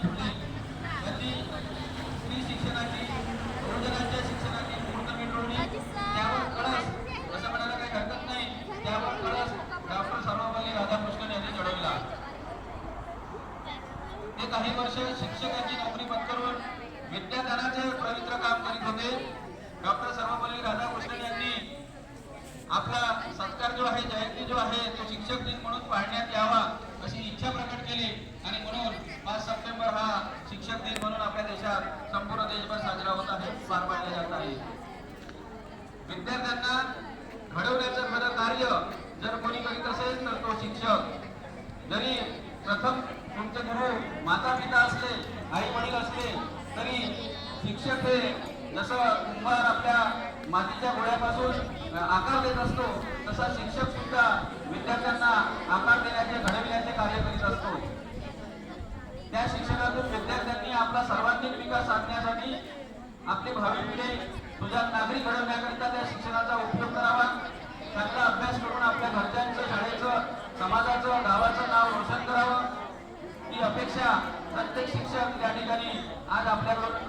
काही ते काही वर्ष शिक्षकाची नोकरी पत्करून विद्यादानाचे पवित्र काम करीत होते डॉक्टर सर्वपल्ली राधाकृष्णन यांनी आपला सत्कार जो आहे जयंती जो आहे तो शिक्षक संपूर्ण देशभर साजरा होत आहे पार पाडला जात आहे. विद्यार्थ्यांना घडवण्याचं खरं कार्य जर कोणी करीत असेल तर तो शिक्षक. जरी प्रथम तुमचे गुरु माता पिता असले आई वडील असले तरी शिक्षक हे जसं कुंभार आपल्या मातीच्या गोळ्यापासून आकार देत असतो तसा शिक्षक सुद्धा विद्यार्थ्यांना आकार देण्याचे घडविण्याचे कार्य करीत असतो. त्या शिक्षक विद्यार्थ्यांनी आपला सर्वांगीण विकास साधण्यासाठी आपली भावी पिढी सुजात नागरिक घडवण्याकरिता त्या शिक्षणाचा उपयोग करावा. चांगला अभ्यास करून आपल्या घरच्यांचं शाळेचं समाजाचं गावाचं नाव रोशन करावं. ही अपेक्षा प्रत्येक शिक्षक या ठिकाणी आज आपल्याकडून